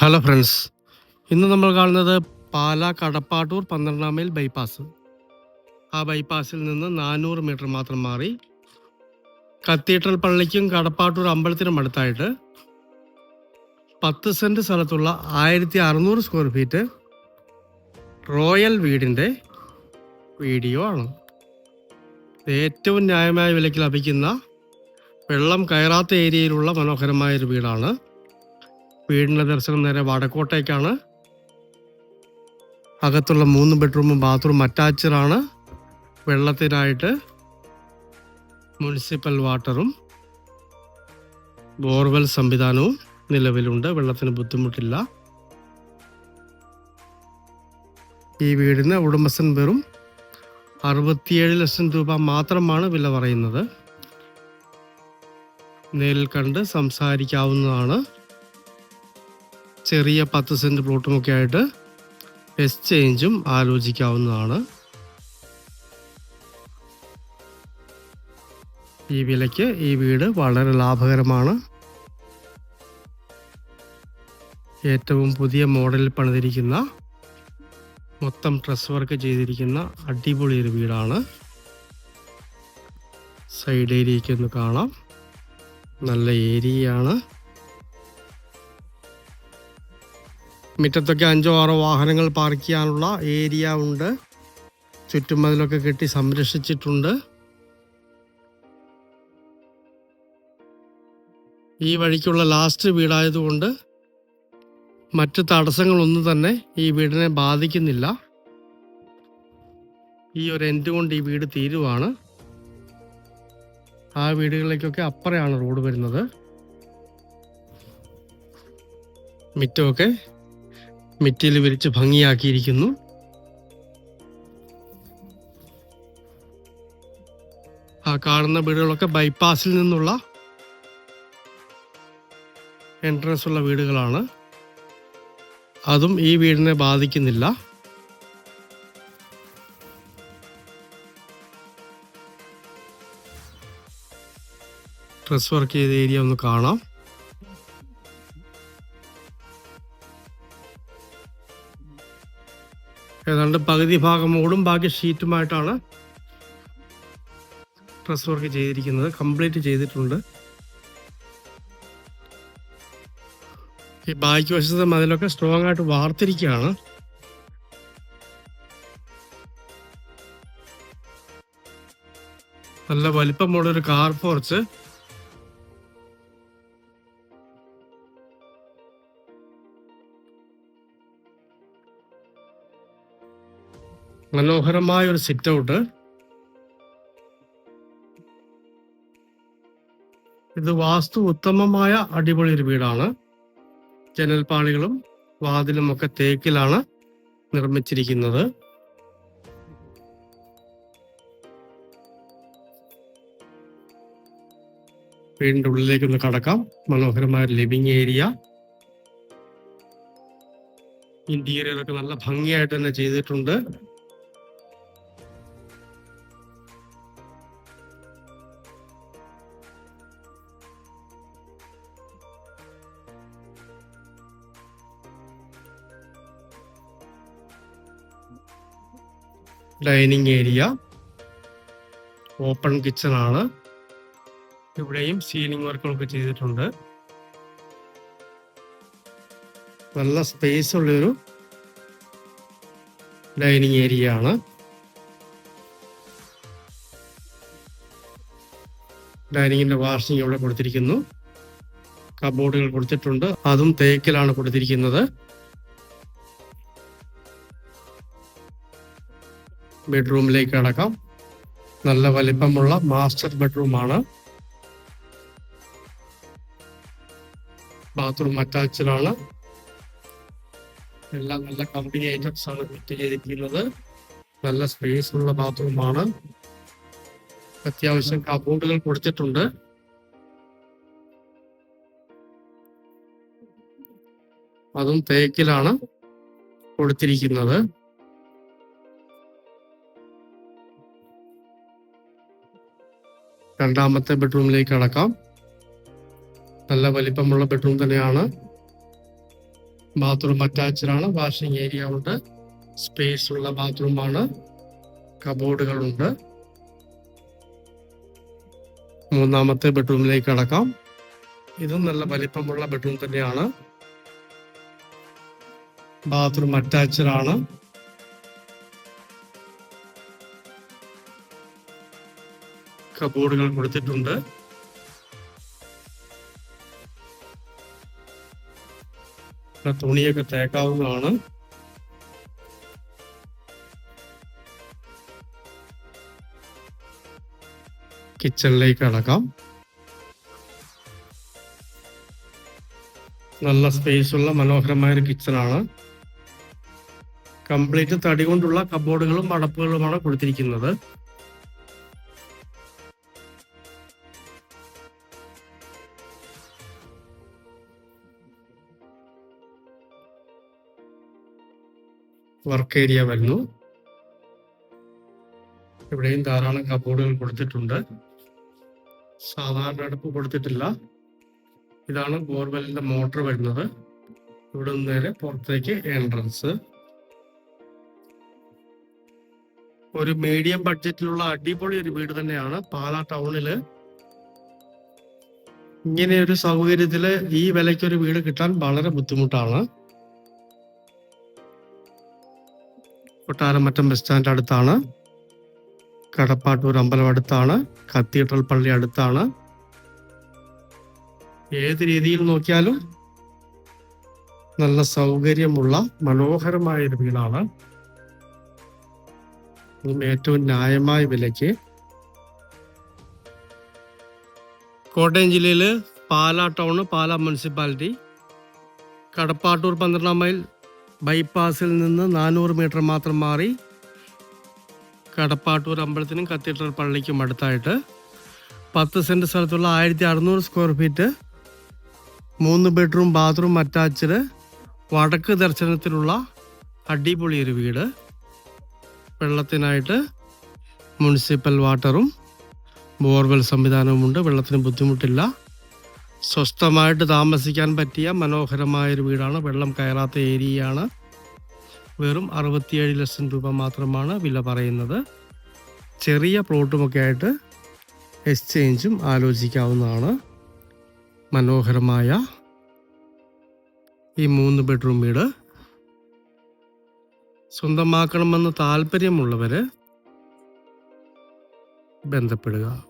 Hello friends ഇന്ന് നമ്മൾ കാണുന്നത് പാല കടപ്പാട്ടൂർ പന്ത്രണ്ടാം മൈൽ ബൈപ്പാസ് ആ ബൈപ്പാസിൽ നിന്ന് നാനൂറ് മീറ്റർ മാത്രം മാറി കത്തീഡ്രൽ പള്ളിക്കും കടപ്പാട്ടൂർ അമ്പലത്തിനും അടുത്തായിട്ട് പത്ത് സെന്റ് സ്ഥലത്തുള്ള ആയിരത്തി അറുന്നൂറ് സ്ക്വയർ ഫീറ്റ് റോയൽ വീടിന്റെ വീഡിയോ ആണ്. ഏറ്റവും ന്യായമായ വിലയ്ക്ക് ലഭിക്കുന്ന വെള്ളം കയറാത്ത ഏരിയയിലുള്ള മനോഹരമായൊരു വീടാണ്. വീടിന്റെ ദർശനം നേരെ വടക്കോട്ടേക്കാണ്. അകത്തുള്ള മൂന്ന് ബെഡ്റൂമും ബാത്റൂം അറ്റാച്ചഡാണ്. വെള്ളത്തിനായിട്ട് മുനിസിപ്പൽ വാട്ടറും ബോർവെൽ സംവിധാനവും നിലവിലുണ്ട്. വെള്ളത്തിന് ബുദ്ധിമുട്ടില്ല. ഈ വീടിന് ഉടമസ്ഥൻ വെറും അറുപത്തിയേഴ് ലക്ഷം രൂപ മാത്രമാണ് വില പറയുന്നത്. നേരിൽ കണ്ട് സംസാരിക്കാവുന്നതാണ്. ചെറിയ പത്ത് സെന്റ് പ്ലോട്ടുമൊക്കെ ആയിട്ട് എക്സ്ചേഞ്ചും ആലോചിക്കാവുന്നതാണ്. ഈ വിലയ്ക്ക് ഈ വീട് വളരെ ലാഭകരമാണ്. ഏറ്റവും പുതിയ മോഡലിൽ പണിതിരിക്കുന്ന മൊത്തം ഡ്രസ് വർക്ക് ചെയ്തിരിക്കുന്ന അടിപൊളി ഒരു വീടാണ്. സൈഡ് ഏരിയയ്ക്ക് ഒന്ന് കാണാം. നല്ല ഏരിയയാണ്. മുറ്റത്തൊക്കെ അഞ്ചോ ആറോ വാഹനങ്ങൾ പാർക്ക് ചെയ്യാനുള്ള ഏരിയ ഉണ്ട്. ചുറ്റും അതിലൊക്കെ കെട്ടി സംരക്ഷിച്ചിട്ടുണ്ട്. ഈ വഴിക്കുള്ള ലാസ്റ്റ് വീടായതുകൊണ്ട് മറ്റ് തടസ്സങ്ങളൊന്നും തന്നെ ഈ വീടിനെ ബാധിക്കുന്നില്ല. ഈ ഒരു എൻഡ് കൊണ്ട് ഈ വീട് തീരുവാണ്. ആ വീടുകളിലേക്കൊക്കെ അപ്പുറയാണ് റോഡ് വരുന്നത്. മിറ്റമൊക്കെ മിറ്റിയിൽ വിരിച്ച് ഭംഗിയാക്കിയിരിക്കുന്നു. ആ കാണുന്ന വീടുകളൊക്കെ ബൈപ്പാസിൽ നിന്നുള്ള എൻട്രൻസ് ഉള്ള വീടുകളാണ്. അതും ഈ വീടിനെ ബാധിക്കുന്നില്ല. ഡ്രസ് വർക്ക് ചെയ്ത ഏരിയ ഒന്ന് കാണാം. ഏതാണ്ട് പകുതി ഭാഗം ഓടും ബാക്കി ഷീറ്റുമായിട്ടാണ് ഡ്രസ് വർക്ക് ചെയ്തിരിക്കുന്നത്. കംപ്ലീറ്റ് ചെയ്തിട്ടുണ്ട്. ഈ ബാക്കി വശത്തെ മതിലൊക്കെ സ്ട്രോങ് ആയിട്ട് വാർത്തിരിക്കുകയാണ്. നല്ല വലിപ്പമുള്ള ഒരു കാർ പോർച്ച് മനോഹരമായ ഒരു സിറ്റ് ഔട്ട് ഇത് വാസ്തു ഉത്തമമായ അടിപൊളി ഒരു വീടാണ്. ജനൽപാളികളും വാതിലും ഒക്കെ തേക്കിലാണ് നിർമ്മിച്ചിരിക്കുന്നത്. വീടിന്റെ ഉള്ളിലേക്ക് ഒന്ന് കടക്കാം. മനോഹരമായ ലിവിങ് ഏരിയ ഇന്റീരിയർ ഒക്കെ നല്ല ഭംഗിയായിട്ട് തന്നെ ചെയ്തിട്ടുണ്ട്. Dining area. ഓപ്പൺ കിച്ചൺ ആണ്. ഇവിടെയും സീലിംഗ് വർക്കുകളൊക്കെ ചെയ്തിട്ടുണ്ട്. നല്ല സ്പേസ് ഉള്ളൊരു ഡൈനിങ് ഏരിയ ആണ്. ഡൈനിങ്ങിന്റെ വാഷിംഗ് ഇവിടെ കൊടുത്തിരിക്കുന്നു. കബോർഡുകൾ കൊടുത്തിട്ടുണ്ട്. അതും തേക്കിലാണ് കൊടുത്തിരിക്കുന്നത്. ബെഡ്റൂമിലേക്ക് കടക്കാം. നല്ല വലിപ്പമുള്ള മാസ്റ്റർ ബെഡ്റൂമാണ് ബാത്റൂം അറ്റാച്ച്ഡാണ് എല്ലാം നല്ല കമ്പനി ഐറ്റംസ് ആണ് ഫിറ്റ് ചെയ്തിരിക്കുന്നത്. നല്ല സ്പേസ് ഉള്ള ബാത്റൂമാണ് അത്യാവശ്യം കബോർഡുകൾ കൊടുത്തിട്ടുണ്ട്. അതും തേക്കിലാണ് കൊടുത്തിരിക്കുന്നത്. രണ്ടാമത്തെ ബെഡ്റൂമിലേക്ക് കടക്കാം. നല്ല വലിപ്പമുള്ള ബെഡ്റൂം തന്നെയാണ്. ബാത്റൂം അറ്റാച്ച്ഡ് ആണ്. വാഷിംഗ് ഏരിയ ഉണ്ട്. സ്പേസ് ഉള്ള ബാത്റൂമാണ് കബോർഡുകളുണ്ട്. മൂന്നാമത്തെ ബെഡ്റൂമിലേക്ക് കടക്കാം. ഇതും നല്ല വലിപ്പമുള്ള ബെഡ്റൂം തന്നെയാണ്. ബാത്റൂം അറ്റാച്ച്ഡ് ആണ്. കബോർഡുകൾ കൊടുത്തിട്ടുണ്ട്. തുണിയൊക്കെ തേക്കാവുന്നതാണ്. കിച്ചണിലേക്ക് അടക്കാം നല്ല സ്പേസ് ഉള്ള മനോഹരമായ ഒരു കിച്ചണാണ്. കംപ്ലീറ്റ് തടി കൊണ്ടുള്ള കബോർഡുകളും അടപ്പുകളുമാണ് കൊടുത്തിരിക്കുന്നത്. വർക്ക് ഏരിയ വരുന്നു. ഇവിടെയും ധാരാളം കബോർഡുകൾ കൊടുത്തിട്ടുണ്ട്. സാധാരണ അടുപ്പ് കൊടുത്തിട്ടില്ല. ഇതാണ് ബോർവെല്ലിന്റെ മോട്ടർ വരുന്നത്. ഇവിടെ നേരെ പുറത്തേക്ക് എൻട്രൻസ് ഒരു മീഡിയം ബഡ്ജറ്റിലുള്ള അടിപൊളി ഒരു വീട് തന്നെയാണ് പാലാ ടൗണിൽ. ഇങ്ങനെ ഒരു സൗകര്യത്തിൽ ഈ വിലയ്ക്ക് ഒരു വീട് കിട്ടാൻ വളരെ ബുദ്ധിമുട്ടാണ്. കൊട്ടാരമറ്റം ബസ് സ്റ്റാൻഡ് അടുത്താണ്. കടപ്പാട്ടൂർ അമ്പലം അടുത്താണ്. കത്തീഡ്രൽ പള്ളി അടുത്താണ്. ഏത് രീതിയിൽ നോക്കിയാലും നല്ല സൗകര്യമുള്ള മനോഹരമായ ഒരു വീടാണ്. ഏറ്റവും ന്യായമായ വിലയ്ക്ക് കോട്ടയം ജില്ലയിൽ പാല ടൗൺ പാല മുനിസിപ്പാലിറ്റി കടപ്പാട്ടൂർ പന്ത്രണ്ടാം മൈൽ ബൈപ്പാസിൽ നിന്ന് നാനൂറ് മീറ്റർ മാത്രം മാറി കടപ്പാട്ടൂർ അമ്പലത്തിനും കത്തീഡ്രൽ പള്ളിക്കും അടുത്തായിട്ട് പത്ത് സെന്റ് സ്ഥലത്തുള്ള ആയിരത്തി അറുന്നൂറ് സ്ക്വയർ ഫീറ്റ് മൂന്ന് ബെഡ്റൂം ബാത്റൂം അറ്റാച്ച്ഡ് വടക്ക് ദർശനത്തിലുള്ള അടിപൊളി ഒരു വീട്. വെള്ളത്തിനായിട്ട് മുനിസിപ്പൽ വാട്ടറും ബോർവെൽ സംവിധാനവുമുണ്ട്. വെള്ളത്തിന് ബുദ്ധിമുട്ടില്ല. സ്വസ്ഥമായിട്ട് താമസിക്കാൻ പറ്റിയ മനോഹരമായ ഒരു വീടാണ്. വെള്ളം കയറാത്ത ഏരിയയാണ്. വെറും അറുപത്തിയേഴ് ലക്ഷം രൂപ മാത്രമാണ് വില പറയുന്നത്. ചെറിയ പ്ലോട്ടുമൊക്കെ ആയിട്ട് എക്സ്ചേഞ്ചും ആലോചിക്കാവുന്നതാണ്. മനോഹരമായ ഈ മൂന്ന് ബെഡ്റൂം വീട്. സ്വന്തമാക്കണമെന്ന് താല്പര്യമുള്ളവർ ബന്ധപ്പെടുക.